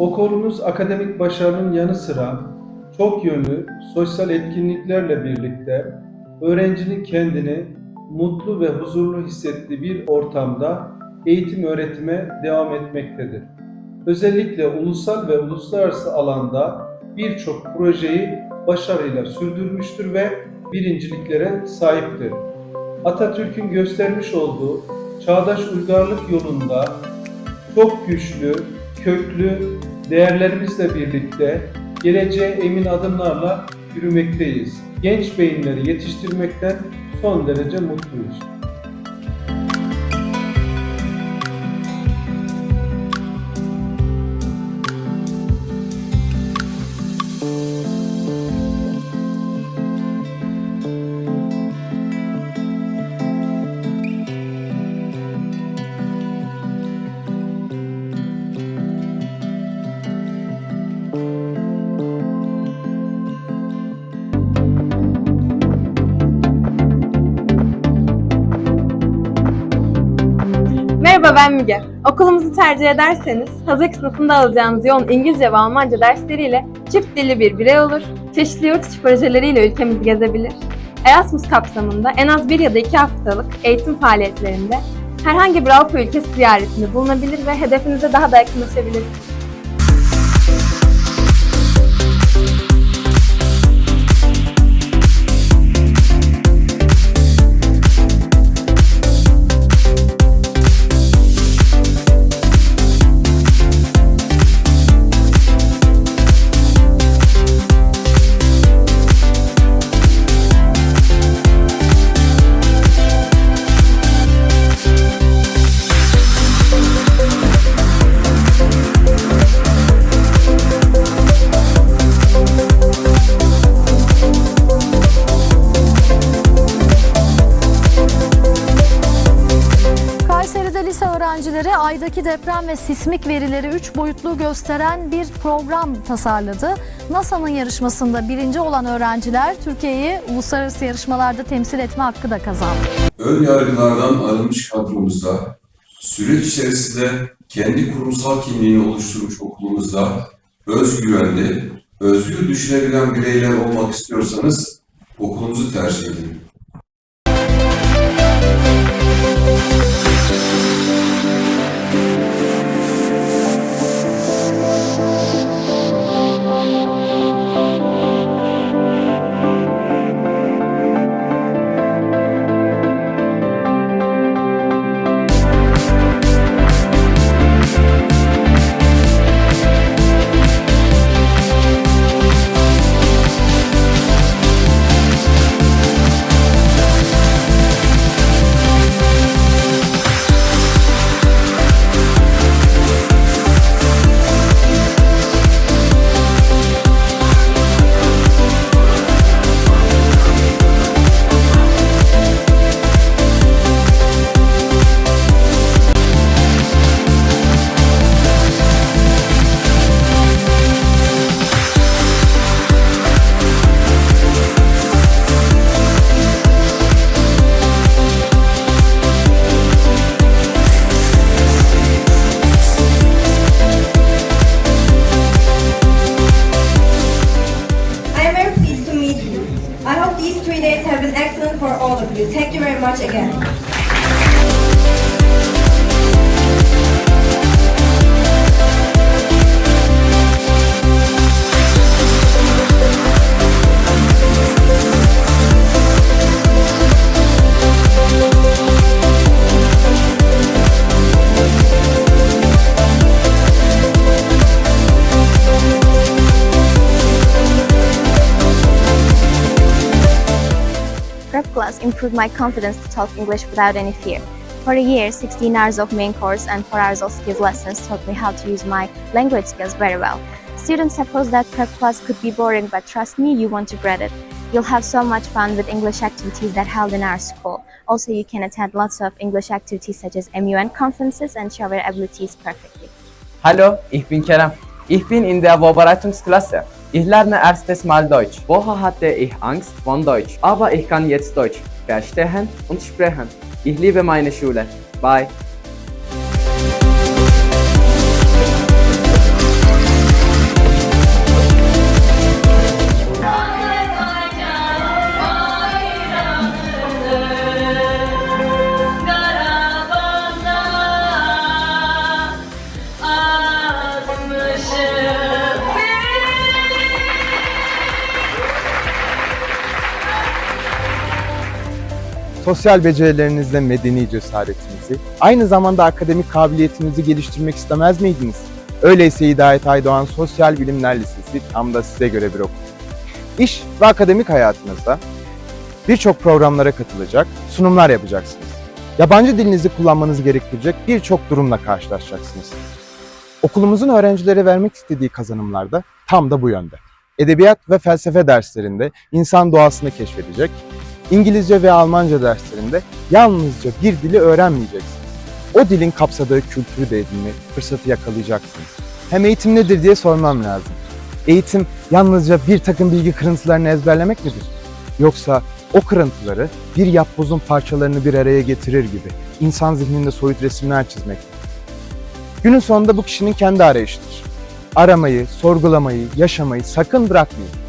Okulumuz akademik başarının yanı sıra çok yönlü sosyal etkinliklerle birlikte öğrencinin kendini mutlu ve huzurlu hissettiği bir ortamda eğitim öğretime devam etmektedir. Özellikle ulusal ve uluslararası alanda birçok projeyi başarıyla sürdürmüştür ve birinciliklere sahiptir. Atatürk'ün göstermiş olduğu çağdaş uygarlık yolunda çok güçlü, köklü değerlerimizle birlikte geleceğe emin adımlarla yürümekteyiz. Genç beyinleri yetiştirmekten son derece mutluyuz. Merhaba ben Müge. Okulumuzu tercih ederseniz hazırlık sınıfında alacağınız yoğun İngilizce ve Almanca dersleriyle çift dilli bir birey olur, çeşitli yurt içi projeleriyle ülkemizi gezebilir. Erasmus kapsamında en az bir ya da iki haftalık eğitim faaliyetlerinde herhangi bir Avrupa ülkesi ziyaretinde bulunabilir ve hedefinize daha da yakınlaşabilirsiniz. Öğrencileri aydaki deprem ve sismik verileri 3 boyutlu gösteren bir program tasarladı. NASA'nın yarışmasında birinci olan öğrenciler Türkiye'yi uluslararası yarışmalarda temsil etme hakkı da kazandı. ön yargılardan arınmış kadromuzda, süreç içerisinde kendi kurumsal kimliğini oluşturmuş okulumuzda özgüvenli, özgür düşünebilen bireyler olmak istiyorsanız okulumuzu tercih edin. Thank you very much again. Class improved my confidence to talk English without any fear. For a year, 16 hours of main course and 4 hours of skills lessons taught me how to use my language skills very well. Students suppose that prep class could be boring, but trust me, you won't regret it. You'll have so much fun with English activities that held in our school. Also, you can attend lots of English activities such as MUN conferences and show your abilities perfectly. Hallo, ich bin Kerem. Ich bin in der Vorbereitungsklasse. Ich lerne erstes Mal Deutsch. Vorher hatte ich Angst vor Deutsch, aber ich kann jetzt Deutsch verstehen und sprechen. Ich liebe meine Schule. Bye. Sosyal becerilerinizle medeni cesaretinizi, aynı zamanda akademik kabiliyetinizi geliştirmek istemez miydiniz? Öyleyse Hidayet Aydoğan Sosyal Bilimler Lisesi tam da size göre bir okul. İş ve akademik hayatınızda birçok programlara katılacak, sunumlar yapacaksınız. Yabancı dilinizi kullanmanızı gerektirecek birçok durumla karşılaşacaksınız. Okulumuzun öğrencilere vermek istediği kazanımlar da tam da bu yönde. Edebiyat ve felsefe derslerinde insan doğasını keşfedecek, İngilizce ve Almanca derslerinde yalnızca bir dili öğrenmeyeceksiniz. O dilin kapsadığı kültürü de edinme fırsatı yakalayacaksınız. Hem eğitim nedir diye sormam lazım. Eğitim yalnızca bir takım bilgi kırıntılarını ezberlemek midir? Yoksa o kırıntıları bir yapbozun parçalarını bir araya getirir gibi insan zihninde soyut resimler çizmek. Günün sonunda bu kişinin kendi arayışıdır. Aramayı, sorgulamayı, yaşamayı sakın bırakmayın.